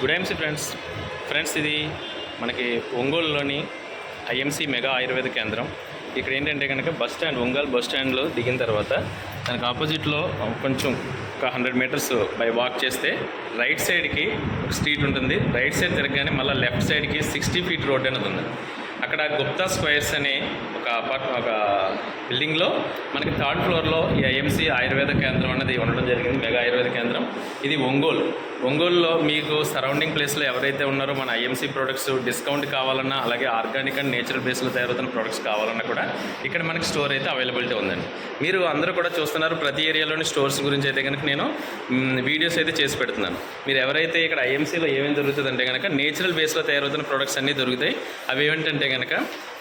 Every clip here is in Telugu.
Good IMC friends. ఫ్రెండ్స్ ఇది మనకి ఒంగోలులోని ఐఎంసీ మెగా ఆయుర్వేద కేంద్రం. ఇక్కడ ఏంటంటే కనుక బస్ స్టాండ్ ఒంగోలు బస్ స్టాండ్లో దిగిన తర్వాత దానికి ఆపోజిట్లో కొంచెం ఒక హండ్రెడ్ మీటర్స్ బై వాక్ చేస్తే రైట్ సైడ్కి ఒక స్ట్రీట్ ఉంటుంది. రైట్ సైడ్ తిరగగానే మళ్ళీ లెఫ్ట్ సైడ్కి సిక్స్టీ ఫీట్ రోడ్ అనేది ఉంది. అక్కడ గుప్తా స్క్వేర్స్ అనే ఒక అపార్ట్ ఒక బిల్డింగ్లో మనకి థర్డ్ ఫ్లోర్లో ఈ ఐఎంసీ ఆయుర్వేద కేంద్రం అనేది ఉండడం జరిగింది. మెగా ఆయుర్వేద కేంద్రం. ఇది ఒంగోలు. ఒంగోలులో మీకు సరౌండింగ్ ప్లేస్లో ఎవరైతే ఉన్నారో మన ఐఎంసీ ప్రొడక్ట్స్ డిస్కౌంట్ కావాలన్నా అలాగే ఆర్గానిక్ అండ్ నేచురల్ బేస్లో తయారవుతున్న ప్రొడక్ట్స్ కావాలన్నా కూడా ఇక్కడ మనకి స్టోర్ అయితే అవైలబిలిటీ ఉందండి. మీరు అందరూ కూడా చూస్తున్నారు ప్రతి ఏరియాలోని స్టోర్స్ గురించి అయితే కనుక నేను వీడియోస్ అయితే చేసి పెడుతున్నాను. మీరు ఎవరైతే ఇక్కడ ఐఎంసీలో ఏమేమి దొరుకుతుందంటే కనుక నేచురల్ బేస్లో తయారవుతున్న ప్రొడక్ట్స్ అన్నీ దొరుకుతాయి. అవి ఏమిటంటే కనుక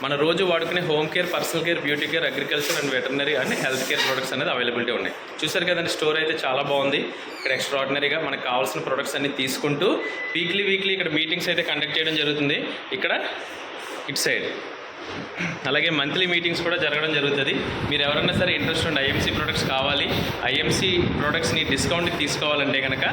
మన రోజు వాడుకునే home care personal care beauty care agriculture and veterinary and health care products అనేది అవైలబిలిటీ ఉన్నాయి. చూసారు కదండి స్టోర్ అయితే చాలా బాగుంది. ఇక్కడ ఎక్స్ట్రాడినరీగా మనకు కావాల్సిన ప్రొడక్ట్స్ అన్ని తీసుకుంటూ వీక్లీ వీక్లీ ఇక్కడ మీటింగ్స్ అయితే కండక్ట్ చేయడం జరుగుతుంది. ఇక్కడ ఇట్ సైడ్ అలాగే మంత్లీ మీటింగ్స్ కూడా జరగడం జరుగుతుంది. మీరు ఎవరైనా సరే ఇంట్రెస్ట్ ఉండి ఐఎంసీ ప్రొడక్ట్స్ కావాలి ఐఎంసీ ప్రొడక్ట్స్ని డిస్కౌంట్కి తీసుకోవాలంటే కనుక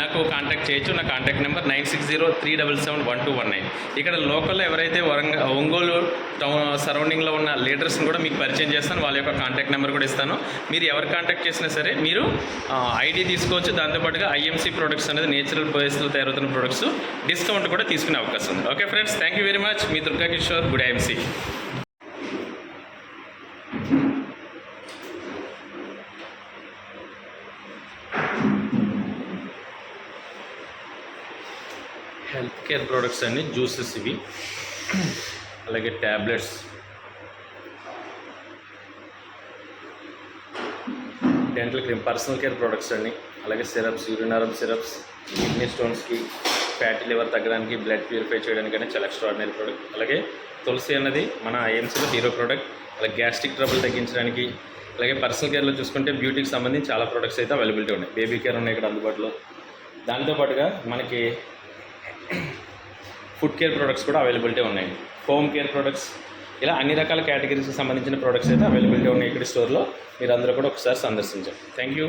నాకు కాంటాక్ట్ చేయొచ్చు. నా contact number nine six zero three double seven one two one nine. ఇక్కడ లోకల్లో ఎవరైతే వరంగ ఒంగోలు టౌన్ సరౌండింగ్లో ఉన్న లీడర్స్ని కూడా మీకు పరిచయం చేస్తాను. వాళ్ళ యొక్క కాంటాక్ట్ నెంబర్ కూడా ఇస్తాను. మీరు ఎవరు కాంటాక్ట్ చేసినా సరే మీరు ఐడి తీసుకోవచ్చు. దాంతోపాటుగా ఐఎంసీ ప్రొడక్ట్స్ అనేది నేచురల్ బేస్లో తయారవుతున్న ప్రొడక్ట్స్ డిస్కౌంట్ కూడా తీసుకునే అవకాశం ఉంది. Okay friends thank you very much. Me Durga Kishore good IMC. Health care products అన్ని జ్యూసెస్ ఇవి అలాగే tablets dental cream personal care products అండి. అలాగే సిరప్స్ యూరినరమ్ సిరప్స్ కిడ్నీ స్టోన్స్కి ఫ్యాటీ లివర్ తగ్గడానికి బ్లడ్ ప్యూరిఫై చేయడానికైనా చాలా ఎక్స్ట్రాడినరీ ప్రోడక్ట్ అలాగే తులసి అన్నది మన ఐఎంసీలో హీరో ప్రోడక్ట్ అలాగే గ్యాస్ట్రిక్ ట్రబుల్ తగ్గించడానికి అలాగే పర్సనల్ కేర్లో చూసుకుంటే బ్యూటీకి సంబంధించి చాలా ప్రోడక్ట్స్ అయితే అవైలబిలిటీ ఉన్నాయి. బేబీ కేర్ ఉన్నాయి ఇక్కడ అందుబాటులో. దాంతోపాటుగా మనకి ఫుడ్ కేర్ ప్రొడక్ట్స్ కూడా అవైలబిలిటీ ఉన్నాయి హోమ్ కేర్ ప్రొడక్ట్స్ ఇలా అన్ని రకాల కేటగిరీస్కి సంబంధించిన ప్రొడక్ట్స్ అయితే అవైలబిలిటీ ఉన్నాయి ఇక్కడ స్టోర్లో. మీరు అందరూ కూడా ఒకసారి సందర్శించండి. Thank you